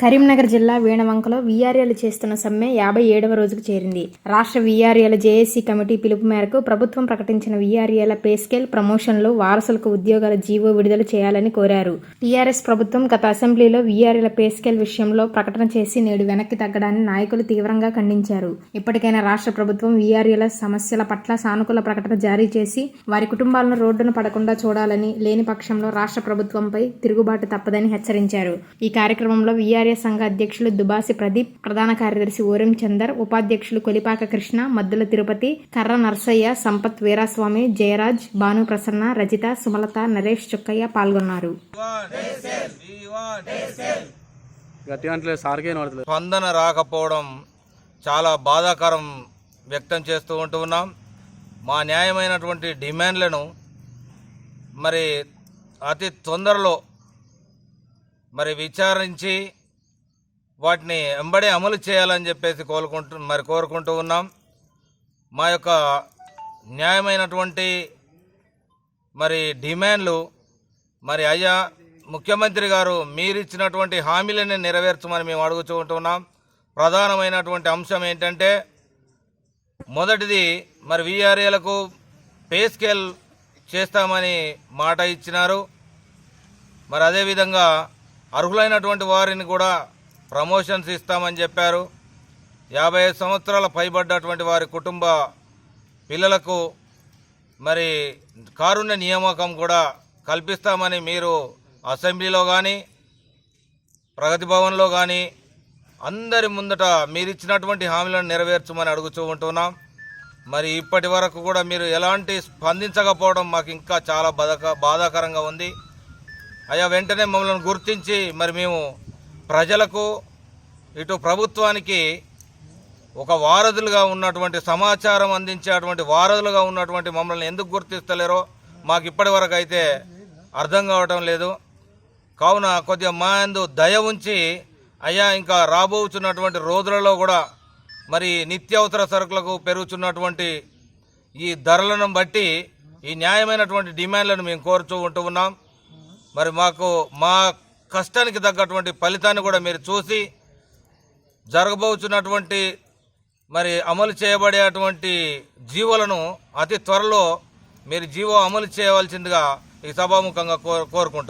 కరీంనగర్ జిల్లా వీణవంకలో వీఆర్ఏలు చేస్తున్న సమ్మె యాభై ఏడవ రోజుకు చేరింది. రాష్ట్ర వీఆర్ఏల జేఏసీ కమిటీ పిలుపు మేరకు ప్రభుత్వం ప్రకటించిన వీఆర్ఏల పే స్కేల్ ప్రమోషన్లు వారసులకు ఉద్యోగాల జీవో విడుదల చేయాలని కోరారు. టీఆర్ఎస్ ప్రభుత్వం గత అసెంబ్లీలో వీఆర్ఏల పే స్కేల్ విషయంలో ప్రకటన చేసి నేడు వెనక్కి తగ్గడాన్ని నాయకులు తీవ్రంగా ఖండించారు. ఇప్పటికైనా రాష్ట్ర ప్రభుత్వం వీఆర్ఏల సమస్యల పట్ల సానుకూల ప్రకటన జారీ చేసి వారి కుటుంబాలను రోడ్డున పడకుండా చూడాలని లేని పక్షంలో రాష్ట్ర ప్రభుత్వంపై తిరుగుబాటు తప్పదని హెచ్చరించారు. ఈ కార్యక్రమంలో వీఆర్ఏ సంఘ అధ్యక్షులు దుబాసి ప్రదీప్ ప్రధాన కార్యదర్శి ఓరం చందర్ ఉపాధ్యక్షులు కొలిపాక కృష్ణ మద్దుల తిరుపతి కర్ర నర్సయ్య సంపత్ వీరాస్వామి జయరాజ్ భాను ప్రసన్న రజిత సుమలత నరేష్ చుక్కయ్య పాల్గొన్నారు. స్పందన రాకపోవడం చాలా బాధాకరం వ్యక్తం చేస్తూ ఉంటూ ఉన్నాం. మా న్యాయమైనటువంటి డిమాండ్లను మరి అతి తొందరలో మరి విచారించి వాటిని వెంబడే అమలు చేయాలని చెప్పేసి కోరుకుంటూ మరి కోరుకుంటూ ఉన్నాం. మా యొక్క న్యాయమైనటువంటి మరి డిమాండ్లు మరి అయ్యా ముఖ్యమంత్రి గారు మీరిచ్చినటువంటి హామీలని నెరవేర్చమని మేము అడుగుచుకుంటున్నాం ప్రధానమైనటువంటి అంశం ఏంటంటే మొదటిది మరి వీఆర్ఏలకు పే స్కేల్ చేస్తామని మాట ఇచ్చినారు. మరి అదేవిధంగా అర్హులైనటువంటి వారిని కూడా ప్రమోషన్స్ ఇస్తామని చెప్పారు. యాభై ఐదు సంవత్సరాల పైబడ్డటువంటి వారి కుటుంబ పిల్లలకు మరి కారుణ్య నియామకం కూడా కల్పిస్తామని మీరు అసెంబ్లీలో కానీ ప్రగతి భవన్లో కానీ అందరి ముందట మీరు ఇచ్చినటువంటి హామీలను నెరవేర్చమని అడుగుతూ ఉంటున్నాం. మరి ఇప్పటి వరకు కూడా మీరు ఎలాంటి స్పందించకపోవడం మాకు ఇంకా చాలా బాధక బాధాకరంగా ఉంది. అయ్యా వెంటనే మమ్మల్ని గుర్తించి మరి మేము ప్రజలకు ఇటు ప్రభుత్వానికి ఒక వారధులుగా ఉన్నటువంటి సమాచారం అందించేటువంటి వారధులుగా ఉన్నటువంటి మమ్మల్ని ఎందుకు గుర్తిస్తలేరో మాకు ఇప్పటి వరకు అయితే అర్థం కావటం లేదు. కావున కొద్దిగా మా యందు దయ ఉంచి అయ్యా ఇంకా రాబోతున్నటువంటి రోజులలో కూడా మరి నిత్యావసర సరుకులకు పెరుగుతున్నటువంటి ఈ ధరలను బట్టి ఈ న్యాయమైనటువంటి డిమాండ్లను మేము కోరుతూ ఉంటూ ఉన్నాం. మరి మాకు మా కష్టానికి తగ్గటువంటి ఫలితాన్ని కూడా మీరు చూసి జరగబోతున్నటువంటి మరి అమలు చేయబడేటువంటి జీవోలను అతి త్వరలో మీరు జీవో అమలు చేయవలసిందిగా ఈ సభాముఖంగా కోరు